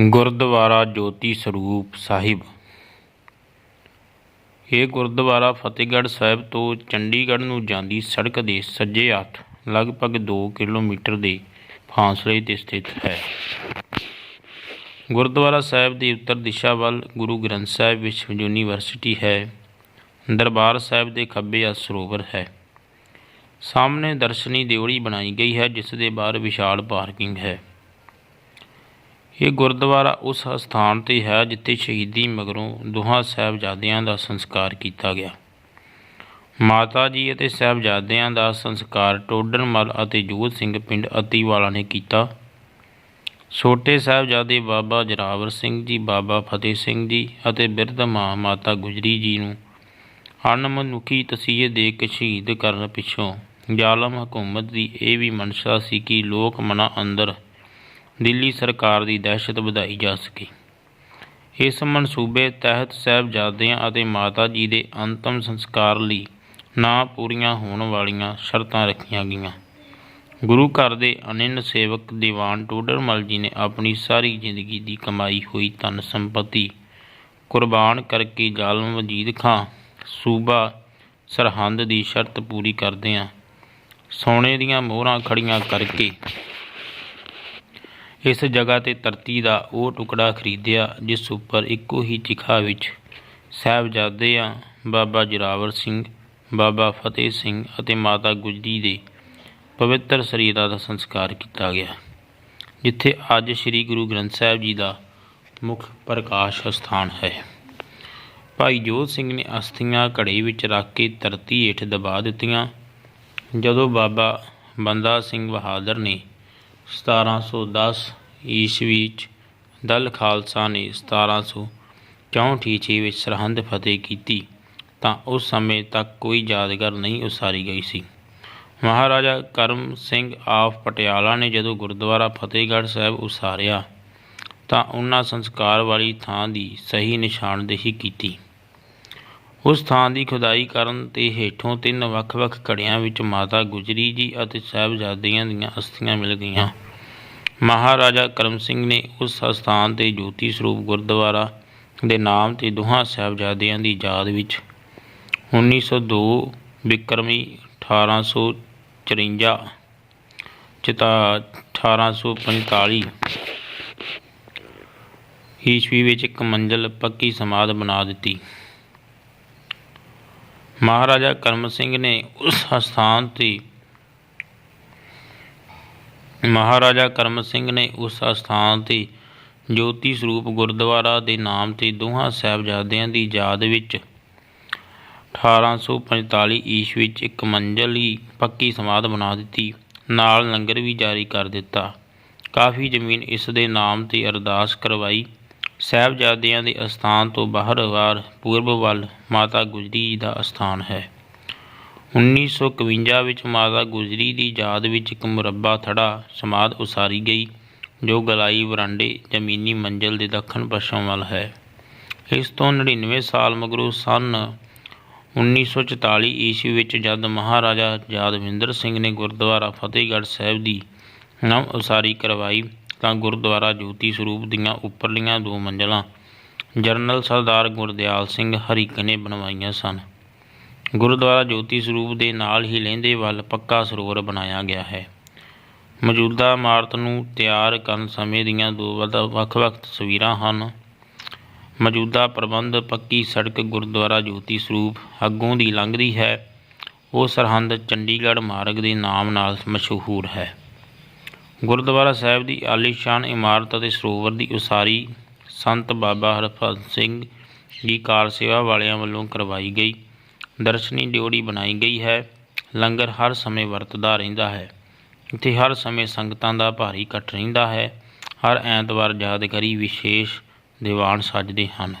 ਗੁਰਦੁਆਰਾ ਜੋਤੀ ਸਰੂਪ ਸਾਹਿਬ। ਇਹ ਗੁਰਦੁਆਰਾ ਫਤਿਹਗੜ੍ਹ ਸਾਹਿਬ ਤੋਂ ਚੰਡੀਗੜ੍ਹ ਨੂੰ ਜਾਂਦੀ ਸੜਕ ਦੇ ਸੱਜੇ ਹੱਥ, ਲਗਭਗ 2 ਕਿਲੋਮੀਟਰ ਦੇ ਫਾਸਲੇ 'ਤੇ ਸਥਿਤ ਹੈ। ਗੁਰਦੁਆਰਾ ਸਾਹਿਬ ਦੀ ਉੱਤਰ ਦਿਸ਼ਾ ਵੱਲ ਗੁਰੂ ਗ੍ਰੰਥ ਸਾਹਿਬ ਵਿਸ਼ਵ ਯੂਨੀਵਰਸਿਟੀ ਹੈ। ਦਰਬਾਰ ਸਾਹਿਬ ਦੇ ਖੱਬੇ ਆ ਸਰੋਵਰ ਹੈ। ਸਾਹਮਣੇ ਦਰਸ਼ਨੀ ਦਿਉੜੀ ਬਣਾਈ ਗਈ ਹੈ, ਜਿਸ ਦੇ ਬਾਹਰ ਵਿਸ਼ਾਲ ਪਾਰਕਿੰਗ ਹੈ। ਇਹ ਗੁਰਦੁਆਰਾ ਉਸ ਸਥਾਨ 'ਤੇ ਹੈ ਜਿੱਥੇ ਸ਼ਹੀਦੀ ਮਗਰੋਂ ਦੋਹਾਂ ਸਾਹਿਬਜ਼ਾਦਿਆਂ ਦਾ ਸੰਸਕਾਰ ਕੀਤਾ ਗਿਆ। ਮਾਤਾ ਜੀ ਅਤੇ ਸਾਹਿਬਜ਼ਾਦਿਆਂ ਦਾ ਸੰਸਕਾਰ ਟੋਡਰਮਲ ਅਤੇ ਜੋਧ ਸਿੰਘ ਪਿੰਡ ਅਤੀਵਾਲਾ ਨੇ ਕੀਤਾ। ਛੋਟੇ ਸਾਹਿਬਜ਼ਾਦੇ ਬਾਬਾ ਜਰਾਵਰ ਸਿੰਘ ਜੀ, ਬਾਬਾ ਫਤਿਹ ਸਿੰਘ ਜੀ ਅਤੇ ਬਿਰਧ ਮਾਂ ਮਾਤਾ ਗੁਜਰੀ ਜੀ ਨੂੰ ਅਣਮਨੁੱਖੀ ਤਸੀਹੇ ਦੇ ਕੇ ਸ਼ਹੀਦ ਕਰਨ ਪਿੱਛੋਂ ਜ਼ਾਲਮ ਹਕੂਮਤ ਦੀ ਇਹ ਵੀ ਮਨਸ਼ਾ ਸੀ ਕਿ ਲੋਕ ਮਨਾਂ ਅੰਦਰ ਦਿੱਲੀ ਸਰਕਾਰ ਦੀ ਦਹਿਸ਼ਤ ਵਧਾਈ ਜਾ ਸਕੇ। ਇਸ ਮਨਸੂਬੇ ਤਹਿਤ ਸਾਹਿਬਜ਼ਾਦਿਆਂ ਅਤੇ ਮਾਤਾ ਜੀ ਦੇ ਅੰਤਮ ਸੰਸਕਾਰ ਲਈ ਨਾ ਪੂਰੀਆਂ ਹੋਣ ਵਾਲੀਆਂ ਸ਼ਰਤਾਂ ਰੱਖੀਆਂ ਗਈਆਂ। ਗੁਰੂ ਘਰ ਦੇ ਅਨਿੰਨ ਸੇਵਕ ਦੀਵਾਨ ਟੋਡਰਮਲ ਜੀ ਨੇ ਆਪਣੀ ਸਾਰੀ ਜ਼ਿੰਦਗੀ ਦੀ ਕਮਾਈ ਹੋਈ ਧਨ ਸੰਪਤੀ ਕੁਰਬਾਨ ਕਰਕੇ ਜ਼ਾਲਮ ਵਜੀਦ ਖਾਂ ਸੂਬਾ ਸਰਹੰਦ ਦੀ ਸ਼ਰਤ ਪੂਰੀ ਕਰਦਿਆਂ ਸੋਨੇ ਦੀਆਂ ਮੋਹਰਾਂ ਖੜੀਆਂ ਕਰਕੇ ਇਸ ਜਗ੍ਹਾ ਤੇ ਧਰਤੀ ਦਾ ਉਹ ਟੁਕੜਾ ਖਰੀਦਿਆ ਜਿਸ ਉੱਪਰ ਇੱਕੋ ਹੀ ਚਿਖਾ ਵਿੱਚ ਸਾਹਿਬਜ਼ਾਦਿਆਂ ਬਾਬਾ ਜਰਾਵਰ ਸਿੰਘ, ਬਾਬਾ ਫਤਿਹ ਸਿੰਘ ਅਤੇ ਮਾਤਾ ਗੁਜਰੀ ਦੇ ਪਵਿੱਤਰ ਸਰੀਰਾਂ ਦਾ ਸੰਸਕਾਰ ਕੀਤਾ ਗਿਆ। ਜਿੱਥੇ ਅੱਜ ਸ੍ਰੀ ਗੁਰੂ ਗ੍ਰੰਥ ਸਾਹਿਬ ਜੀ ਦਾ ਮੁੱਖ ਪ੍ਰਕਾਸ਼ ਸਥਾਨ ਹੈ। ਭਾਈ ਜੋਤ ਸਿੰਘ ਨੇ ਅਸਥੀਆਂ ਘੜੇ ਵਿੱਚ ਰੱਖ ਕੇ ਧਰਤੀ ਹੇਠ ਦਬਾ ਦਿੱਤੀਆਂ। ਜਦੋਂ ਬਾਬਾ ਬੰਦਾ ਸਿੰਘ ਬਹਾਦਰ ਨੇ 1710 ਈਸਵੀ ਵਿੱਚ ਦਲ ਖਾਲਸਾ ਨੇ 1764 ਈਸਵੀ ਵਿੱਚ ਸਰਹੰਦ ਫਤਿਹ ਕੀਤੀ, ਤਾਂ ਉਸ ਸਮੇਂ ਤੱਕ ਕੋਈ ਯਾਦਗਾਰ ਨਹੀਂ ਉਸਾਰੀ ਗਈ ਸੀ। ਮਹਾਰਾਜਾ ਕਰਮ ਸਿੰਘ ਆਫ ਪਟਿਆਲਾ ਨੇ ਜਦੋਂ ਗੁਰਦੁਆਰਾ ਫਤਿਹਗੜ੍ਹ ਸਾਹਿਬ ਉਸਾਰਿਆ, ਤਾਂ ਉਹਨਾਂ ਸੰਸਕਾਰ ਵਾਲੀ ਥਾਂ ਦੀ ਸਹੀ ਨਿਸ਼ਾਨਦੇਹੀ ਕੀਤੀ। ਉਸ ਥਾਂ ਦੀ ਖੁਦਾਈ ਕਰਨ ਤੇ ਹੇਠੋਂ ਤਿੰਨ ਵੱਖ-ਵੱਖ ਘੜਿਆਂ ਵਿੱਚ ਮਾਤਾ ਗੁਜਰੀ ਜੀ ਅਤੇ ਸਾਹਿਬਜ਼ਾਦਿਆਂ ਦੀਆਂ ਅਸਥੀਆਂ ਮਿਲ ਗਈਆਂ। ਮਹਾਰਾਜਾ ਕਰਮ ਸਿੰਘ ਨੇ ਉਸ ਸਥਾਨ ਤੇ ਜੋਤੀ ਸਰੂਪ ਗੁਰਦੁਆਰਾ ਦੇ ਨਾਮ ਤੇ ਦੋਹਾਂ ਸਾਹਿਬਜ਼ਾਦਿਆਂ ਦੀ ਯਾਦ ਵਿੱਚ 1902 ਬਿਕਰਮੀ 1854 ਚਿਤਾ 1845 ਈਸਵੀ ਵਿੱਚ ਇੱਕ ਮੰਜ਼ਲ ਪੱਕੀ ਸਮਾਧ ਬਣਾ ਦਿੱਤੀ। ਮਹਾਰਾਜਾ ਕਰਮ ਸਿੰਘ ਨੇ ਉਸ ਸਥਾਨ ਤੇ ਮਹਾਰਾਜਾ ਕਰਮ ਸਿੰਘ ਨੇ ਉਸ ਸਥਾਨ ਤੇ ਜੋਤੀ ਸਰੂਪ ਗੁਰਦੁਆਰਾ ਦੇ ਨਾਮ ਤੇ ਦੋਹਾਂ ਸਾਹਿਬਜ਼ਾਦਿਆਂ ਦੀ ਯਾਦ ਵਿੱਚ 1845 ਈਸਵੀ ਵਿੱਚ ਇੱਕ ਮੰਜ਼ਲੀ ਪੱਕੀ ਸਮਾਧ ਬਣਾ ਦਿੱਤੀ। ਨਾਲ ਲੰਗਰ ਵੀ ਜਾਰੀ ਕਰ ਦਿੱਤਾ। ਕਾਫੀ ਜ਼ਮੀਨ ਇਸ ਦੇ ਨਾਮ ਤੇ ਅਰਦਾਸ ਕਰਵਾਈ। ਸਾਹਿਬਜ਼ਾਦਿਆਂ ਦੇ ਅਸਥਾਨ ਤੋਂ ਬਾਹਰ ਵਾਰ ਪੂਰਬ ਵੱਲ ਮਾਤਾ ਗੁਜਰੀ ਜੀ ਦਾ ਅਸਥਾਨ ਹੈ। 1951 ਵਿੱਚ ਮਾਤਾ ਗੁਜਰੀ ਦੀ ਯਾਦ ਵਿੱਚ ਇੱਕ ਮੁਰੱਬਾ ਥੜਾ ਸਮਾਧ ਉਸਾਰੀ ਗਈ, ਜੋ ਗਲਾਈ ਵਰਾਂਡੇ ਜ਼ਮੀਨੀ ਮੰਜ਼ਲ ਦੇ ਦੱਖਣ ਪੱਛਮ ਵੱਲ ਹੈ। ਇਸ ਤੋਂ 99 ਸਾਲ ਮਗਰੋਂ ਸਨ 1944 ਈਸਵੀ ਵਿੱਚ ਜਦ ਮਹਾਰਾਜਾ ਯਾਦਵਿੰਦਰ ਸਿੰਘ ਨੇ ਗੁਰਦੁਆਰਾ ਫਤਿਹਗੜ੍ਹ ਸਾਹਿਬ ਦੀ ਨਵ ਉਸਾਰੀ ਕਰਵਾਈ ਤਾਂ ਗੁਰਦੁਆਰਾ ਜੋਤੀ ਸਰੂਪ ਦੀਆਂ ਉੱਪਰਲੀਆਂ ਦੋ ਮੰਜ਼ਲਾਂ ਜਰਨਲ ਸਰਦਾਰ ਗੁਰਦਿਆਲ ਸਿੰਘ ਹਰੀਕ ਨੇ ਬਣਵਾਈਆਂ ਸਨ। ਗੁਰਦੁਆਰਾ ਜੋਤੀ ਸਰੂਪ ਦੇ ਨਾਲ ਹੀ ਲਹਿੰਦੇ ਵੱਲ ਪੱਕਾ ਸਰੋਵਰ ਬਣਾਇਆ ਗਿਆ ਹੈ। ਮੌਜੂਦਾ ਇਮਾਰਤ ਨੂੰ ਤਿਆਰ ਕਰਨ ਸਮੇਂ ਦੀਆਂ ਦੋ ਵੱਖ-ਵੱਖ ਤਸਵੀਰਾਂ ਹਨ। ਮੌਜੂਦਾ ਪ੍ਰਬੰਧ ਪੱਕੀ ਸੜਕ ਗੁਰਦੁਆਰਾ ਜੋਤੀ ਸਰੂਪ ਅੱਗੋਂ ਦੀ ਲੰਘਦੀ ਹੈ। ਉਹ ਸਰਹੰਦ ਚੰਡੀਗੜ੍ਹ ਮਾਰਗ ਦੇ ਨਾਮ ਨਾਲ ਮਸ਼ਹੂਰ ਹੈ। ਗੁਰਦੁਆਰਾ ਸਾਹਿਬ ਦੀ ਆਲੀਸ਼ਾਨ ਇਮਾਰਤ ਅਤੇ ਸਰੋਵਰ ਦੀ ਉਸਾਰੀ ਸੰਤ ਬਾਬਾ ਹਰਭਜਨ ਸਿੰਘ ਦੀ ਕਾਰ ਸੇਵਾ ਵਾਲਿਆਂ ਵੱਲੋਂ ਕਰਵਾਈ ਗਈ। ਦਰਸ਼ਨੀ ਡਿਓੜੀ ਬਣਾਈ ਗਈ ਹੈ। ਲੰਗਰ ਹਰ ਸਮੇਂ ਵਰਤਦਾ ਰਹਿੰਦਾ ਹੈ। ਇੱਥੇ ਹਰ ਸਮੇਂ ਸੰਗਤਾਂ ਦਾ ਭਾਰੀ ਇਕੱਠ ਰਹਿੰਦਾ ਹੈ। ਹਰ ਐਤਵਾਰ ਯਾਦਗਾਰੀ ਵਿਸ਼ੇਸ਼ ਦੀਵਾਨ ਸੱਜਦੇ ਹਨ।